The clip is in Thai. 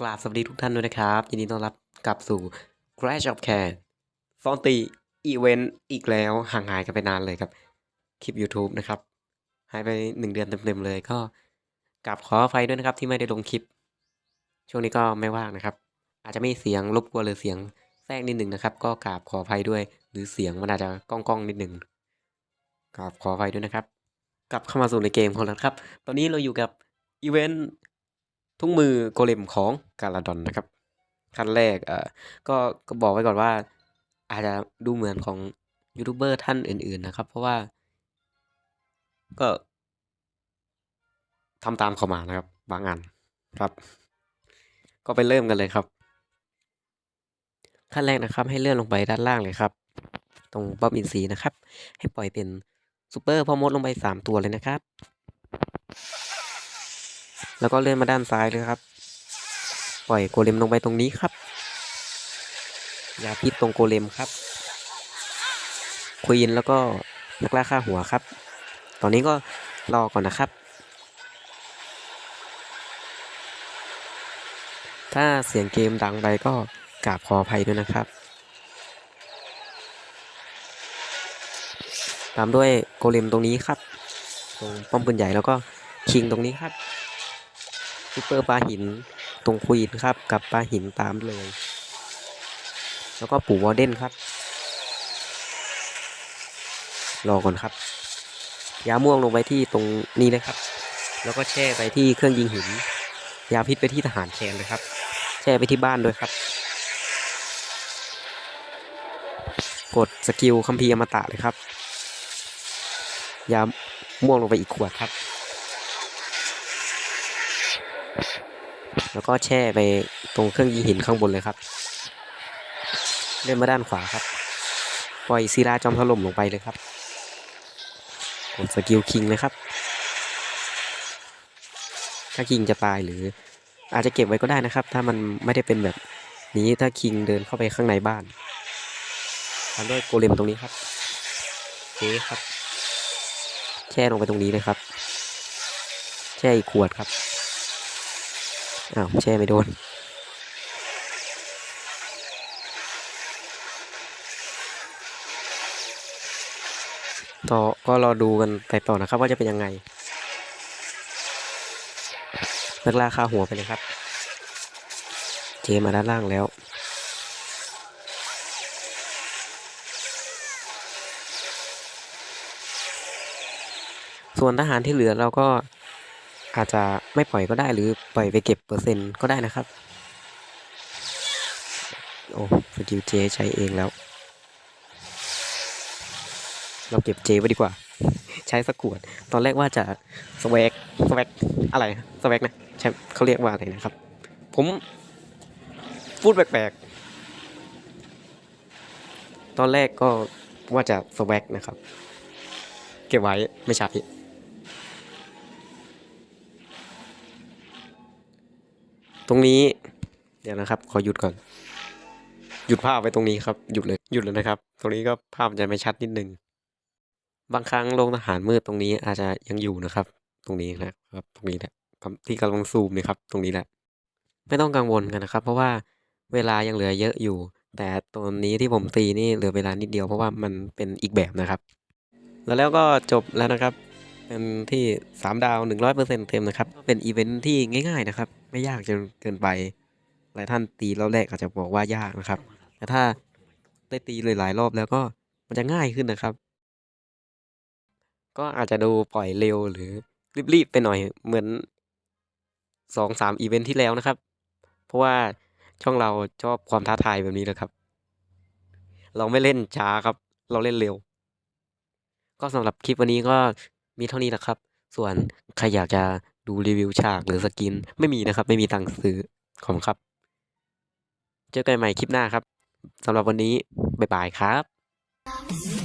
กราบสวัสดีทุกท่านด้วยนะครับ ยินดีต้อนรับกลับสู่ Crash of Care ฟอนตีอีเวนต์อีกแล้วห่างหายกันไปนานเลยครับ คลิป YouTube นะครับ หายไปหนึ่งเดือนเต็มๆเลยก็กราบขออภัยด้วยนะครับที่ไม่ได้ลงคลิป ช่วงนี้ก็ไม่ว่างนะครับ อาจจะไม่เสียงรบกวนหรือเสียงแทรกนิดหนึ่งนะครับ ก็กราบขออภัยด้วย หรือเสียงมันอาจจะก้องๆนิดหนึ่งกราบขออภัยด้วยนะครับ กลับเข้ามาสู่ในเกมของเราครับ ตอนนี้เราอยู่กับอีเวนต์ ทุ่งมือโกเลมของกาลาดอนนะครับขั้นแรกเอ่อก็ก็บอกไว้ก่อนว่า อาจจะดูเหมือนของยูทูบเบอร์ท่านอื่น ๆ นะครับ เพราะว่า ก็ทำตามเขามานะครับ บางอันครับ ก็ไปเริ่มกันเลยครับ ขั้นแรกนะครับ ให้เลื่อนลงไปด้านล่างเลยครับ ตรงบ๊อบอินซีนะครับ ให้ปล่อยเป็นซูเปอร์พอมดลงไปสามตัวเลยนะครับ แล้วก็เลื่อนมาด้านซ้ายเลยครับ ปล่อยโกเลมลงไปตรงนี้ครับ ยาพิษตรงโกเลมครับควีนแล้วก็นักล่าฆ่าหัวครับ ตอนนี้ก็รอก่อนนะครับ ถ้าเสียงเกมดังไปก็กราบขออภัยด้วยนะครับ ตามด้วยโกเลมตรงนี้ครับ ตรงป้อมปืนใหญ่แล้วก็คิงตรงนี้ครับ ซูเปอร์ปลาหินตรงควีนครับ กับปลาหินตามเลย แล้วก็ปู่วอเดนครับ รอก่อนครับยาม่วงลงไปที่ตรงนี้นะครับ แล้วก็แช่ไปที่เครื่องยิงหิน ยาพิษไปที่ทหารแคนเลยครับ แช่ไปที่บ้านด้วยครับ กดสกิลคัมภีร์อมตะเลยครับ ยาม่วงลงไปอีกขวดครับ แล้วก็แช่ไปตรงเครื่องยิงหินข้างบนเลยครับ เลื่อนมาด้านขวาครับ ปล่อยศิลาจอมถล่มลงไปเลยครับ กดสกิลคิงเลยครับ ถ้าคิงจะตายหรือ อาจจะเก็บไว้ก็ได้นะครับ ถ้ามันไม่ได้เป็นแบบนี้ถ้าคิงเดินเข้าไปข้างในบ้านตามด้วยโกเลมตรงนี้ครับเจ๊ครับ แช่ลงไปตรงนี้เลยครับ แช่อีกขวดครับ อ้าวแช่ไม่โดนต่อก็รอดูกันไปต่อนะครับ ว่าจะเป็นยังไงเลิกล่าคาหัวไปเลยครับ เจมาด้านล่างแล้ว ส่วนทหารที่เหลือเราก็ อาจจะไม่ปล่อยก็ได้หรือปล่อยไปเก็บเปอร์เซ็นต์ก็ได้นะครับ โอ้สกิลเจใช้เองแล้ว เราเก็บเจไว้ดีกว่า ใช้สกวด ตอนแรกว่าจะสวกสวกอะไรสวกนะใช่เขาเรียกว่าอะไรนะครับ ผมพูดแปลกๆ ตอนแรกก็ว่าจะสวกนะครับ เก็บไว้ไม่ใช่ ตรงนี้ เดี๋ยวนะครับ ขอหยุดก่อน หยุดภาพไว้ตรงนี้ครับ หยุดเลย หยุดเลยนะครับ ตรงนี้ก็ภาพจะไม่ชัดนิดนึง บางครั้งโรงทหารมืดตรงนี้อาจจะยังอยู่นะครับ ตรงนี้นะครับ ตรงนี้แหละที่กำลังซูมนี่ครับ ตรงนี้แหละ ไม่ต้องกังวลกันนะครับ เพราะว่าเวลายังเหลือเยอะอยู่ แต่ตัวนี้ที่ผมตีนี่เหลือเวลานิดเดียวเพราะว่ามันเป็นอีกแบบนะครับ แล้วแล้วก็จบแล้วนะครับ เป็นที่สามดาวหนึ่งร้อยเปอร์เซ็นเต็มนะครับ เป็นอีเวนท์ที่ง่ายๆนะครับ ไม่ยากจนเกินไป หลายท่านตีรอบแรกอาจจะบอกว่ายากนะครับ แต่ถ้าได้ตีหลายๆรอบแล้วก็มันจะง่ายขึ้นนะครับ ก็อาจจะดูปล่อยเร็วหรือรีบๆไปหน่อยเหมือนสองสามอีเวนท์ที่แล้วนะครับ เพราะว่าช่องเราชอบความท้าทายแบบนี้นะครับ เราไม่เล่นช้าครับ เราเล่นเร็ว ก็สำหรับคลิปวันนี้ก็ มีเท่านี้นะครับ ส่วนใครอยากจะดูรีวิวฉากหรือสกิน ไม่มีนะครับ ไม่มีตังค์ซื้อขอบคุณครับ เจอกันใหม่คลิปหน้าครับสำหรับวันนี้ บ๊ายบายครับ